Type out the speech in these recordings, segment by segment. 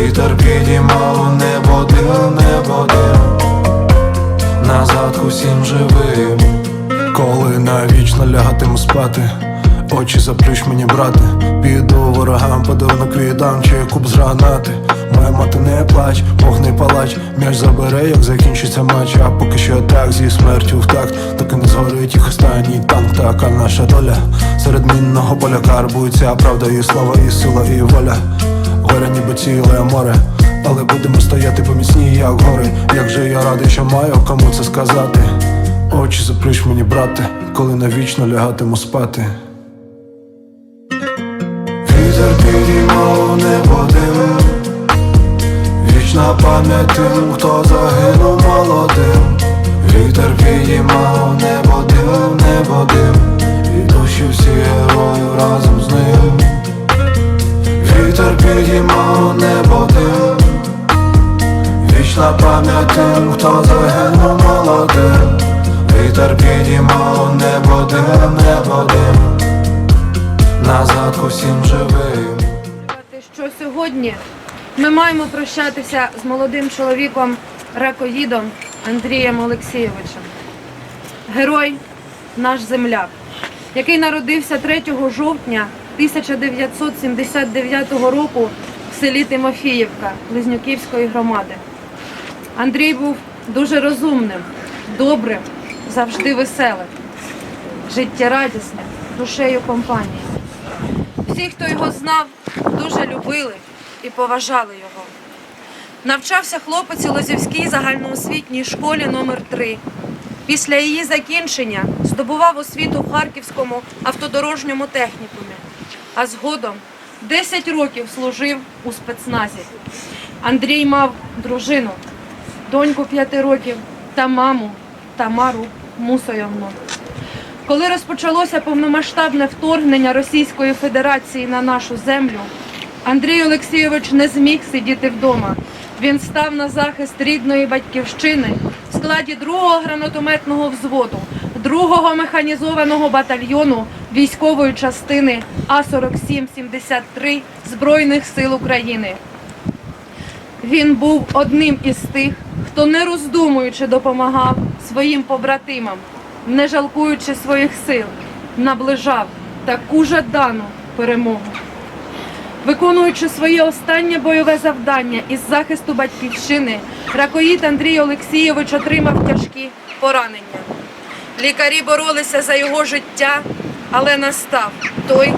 Вітер підіймав небо дим, небо дим, назад усім живим. Коли навічно лягатиму спати, очі заплющ мені, брате, піду ворогам, подарунок віддам, чи куб з гранати. Моя мати не плач, Бог не палач, м'яч забере, як закінчиться матч, а поки що так зі смертю в такт, доки не згорить їх останній танк, така наша доля. Серед мінного поля карбується правда і слава, і сила, і воля. Горе ніби ціле море, але будемо стояти поміцні, як гори. Як же я радий, що маю кому це сказати. Очі заплющ мені, брате, коли навічно лягатиму спати. Вітер підіймав небо дим Вічна пам'ять тим, хто загинув молодим. Вітер підіймав небо дим, небо дим, і душі всі героїв разом з ним. Вітер підіймав небо дим Вічна пам'ять тим, хто загинув молодим. Вітер підіймав небо дим, небо дим Назад усім живим. Що сьогодні? Ми маємо прощатися з молодим чоловіком ракоїдом Андрієм Олексійовичем. Герой наш земляк, який народився 3 жовтня 1979 року в селі Тимофіївка Близнюківської громади. Андрій був дуже розумним, добрим, завжди веселим, життєрадісним, душею компанії. Всі, хто його знав, дуже любили і поважали його. Навчався хлопець у Лозівській загальноосвітній школі номер 3 Після її закінчення здобував освіту в Харківському автодорожньому технікумі, а згодом 10 років служив у спецназі. Андрій мав дружину, доньку 5 років та маму Тамару Мусойовну. Коли розпочалося повномасштабне вторгнення Російської Федерації на нашу землю, Андрій Олексійович не зміг сидіти вдома. Він став на захист рідної батьківщини в складі 2-го гранатометного взводу, 2-го механізованого батальйону військової частини А-47-73 Збройних сил України. Він був одним із тих, хто не роздумуючи допомагав своїм побратимам, не жалкуючи своїх сил, наближав таку жадану перемогу. Виконуючи своє останнє бойове завдання із захисту батьківщини, ракоїд Андрій Олексійович отримав тяжкі поранення. Лікарі боролися за його життя, але настав той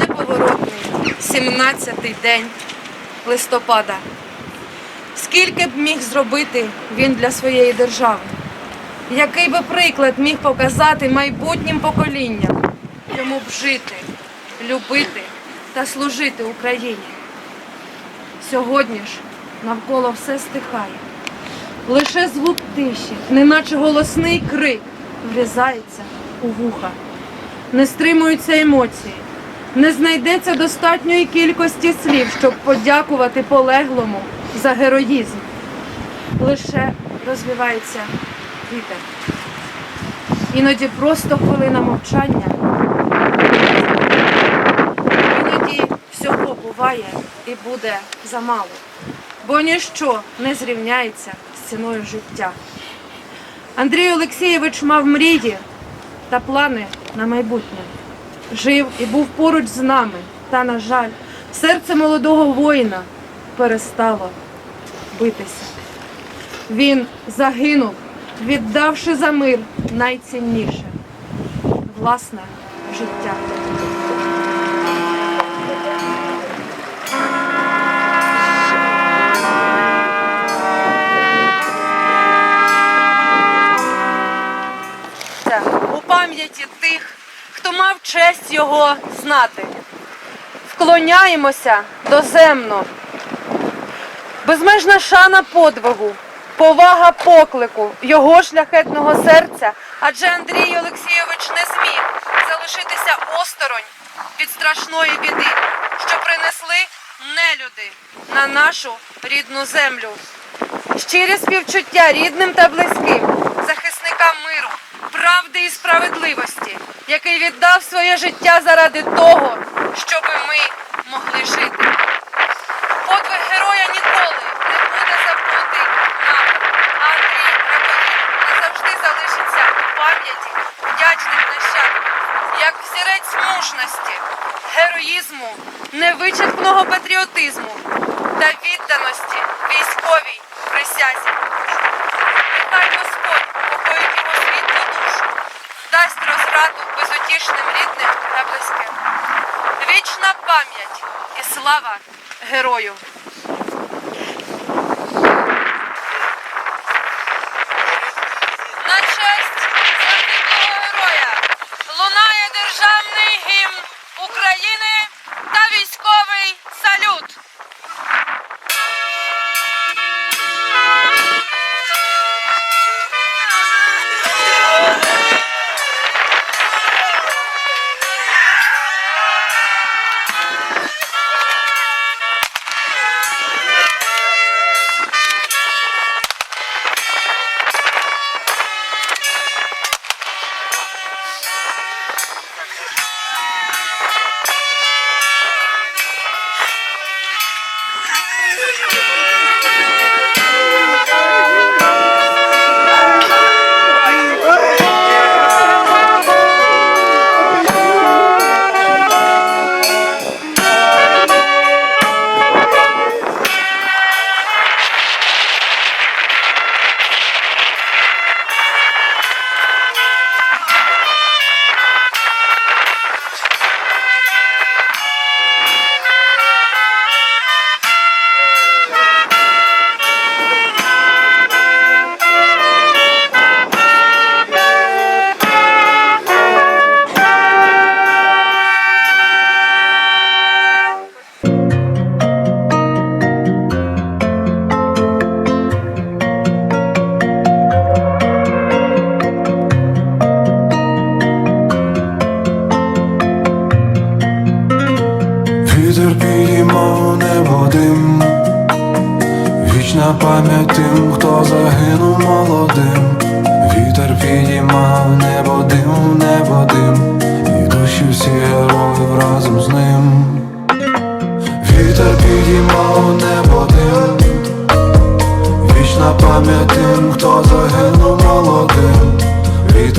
неповоротний 17-й день листопада. Скільки б міг зробити він для своєї держави? Який би приклад міг показати майбутнім поколінням? Йому б жити, любити та служити Україні. Сьогодні ж навколо все стихає. Лише звук тиші, неначе голосний крик, врізається у вуха. Не стримуються емоції, не знайдеться достатньої кількості слів, щоб подякувати полеглому за героїзм. Лише розвивається вітер. Іноді просто хвилина мовчання. Іноді всього буває і буде замало, бо ніщо не зрівняється з ціною життя. Андрій Олексійович мав мрії та плани на майбутнє. Жив і був поруч з нами, та, на жаль, серце молодого воїна перестало битися. Він загинув, віддавши за мир найцінніше власне життя. Пам'яті тих, хто мав честь його знати. Вклоняємося доземно. Безмежна шана подвигу, повага поклику його шляхетного серця, адже Андрій Олексійович не зміг залишитися осторонь від страшної біди, що принесли нелюди на нашу рідну землю. Щирі співчуття рідним та близьким, захисникам миру, правди і справедливості, який віддав своє життя заради того, щоби ми могли жити. Подвиг героя ніколи не буде забутий нами, а Андрій Раколін назавжди залишиться у пам'яті вдячних нащадків, як взірець мужності, героїзму, невичерпного патріотизму та відданості військовій безутішним рідним та близьким. Вічна пам'ять і слава герою!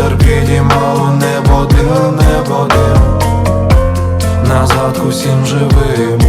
Вітер підіймав небо дим, небо дим назад усім живим.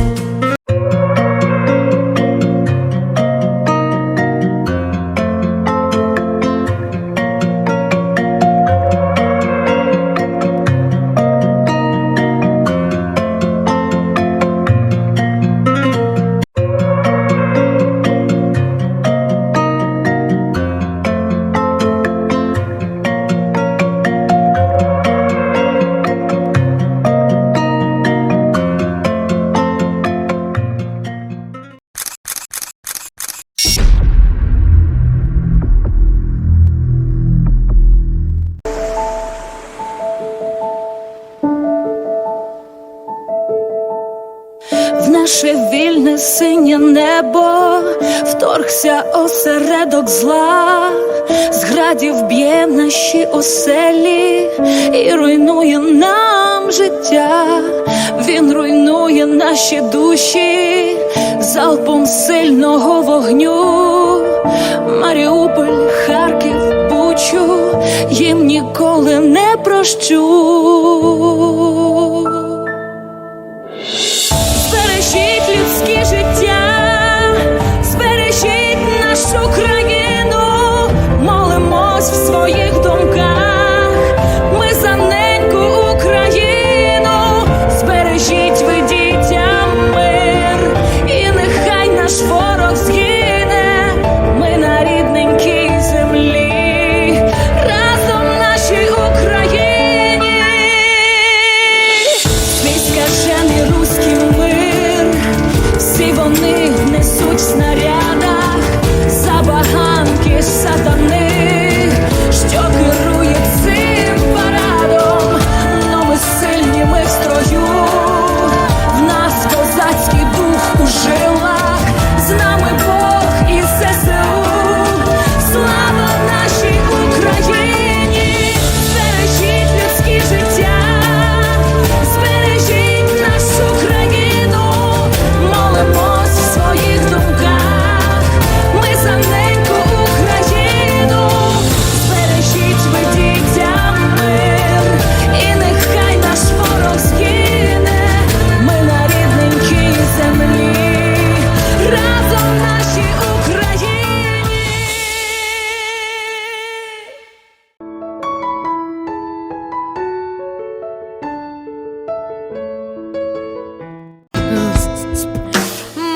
Осередок зла, з градів б'є наші оселі і руйнує нам життя, він руйнує наші душі залпом сильного вогню. Маріуполь, Харків, Бучу, їм ніколи не прощу.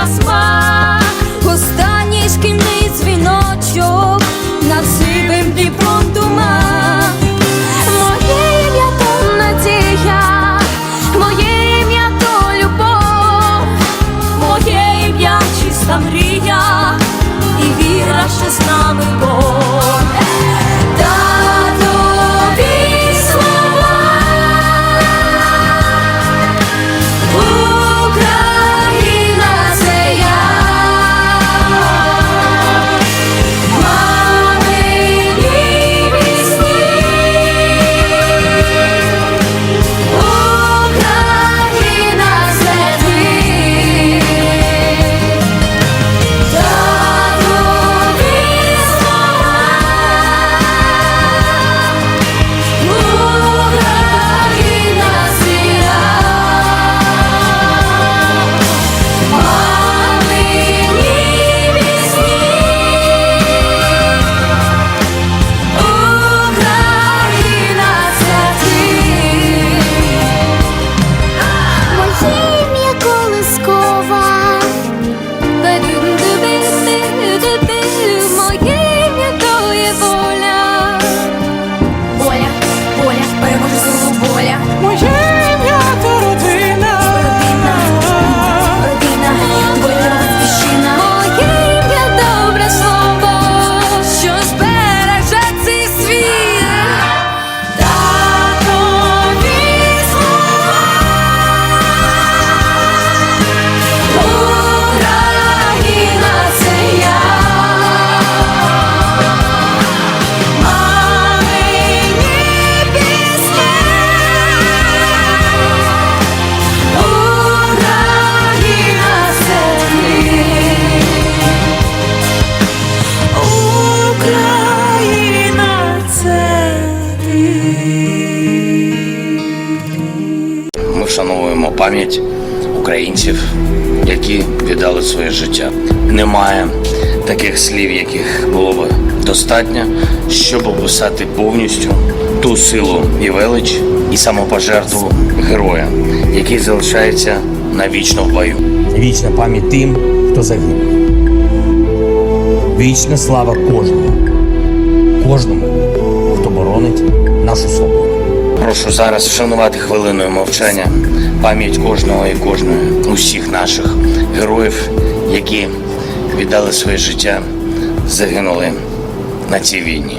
Christmas smile. Вшановуємо пам'ять українців, які віддали своє життя. Немає таких слів, яких було б достатньо, щоб описати повністю ту силу і велич і самопожертву героя, який залишається навічно в бою. Вічна пам'ять тим, хто загинув. Вічна слава кожному, кожному, хто боронить нашу свободу. Прошу зараз вшанувати хвилиною мовчання пам'ять кожного і кожної усіх наших героїв, які віддали своє життя, загинули на цій війні.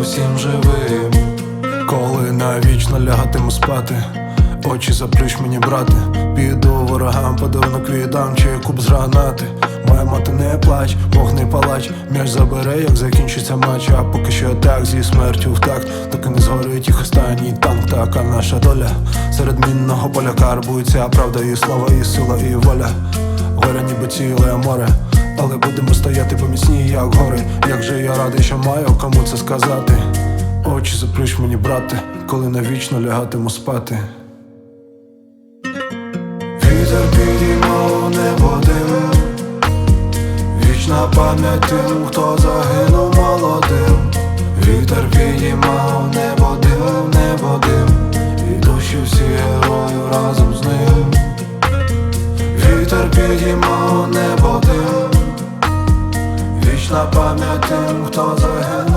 усім живим. Коли навічно лягатиму спати, очі заплющ мені, брате. Піду ворогам, подарунок віддам, чи куб з гранати. Моя мати не плач, Бог не палач, м'яч забере, як закінчиться матч, а поки що так зі смертю в такт, доки не згорить їх останній танк, така наша доля. Серед мінного поля карбується правда і слава, і сила, і воля. Горя ніби ціле море, але будемо стояти поміцні, як гори. Як же я радий, що маю кому це сказати. Очі заплющ мені, брате, коли навічно лягатиму спати. Вітер підіймав небо дим Вічна пам'ять тим, хто загинув молодим Вітер підіймав небо дим, небо дим І душі всі героїв разом з ним Вітер підіймав небо дим Вічна пам'ять тим, хто загинув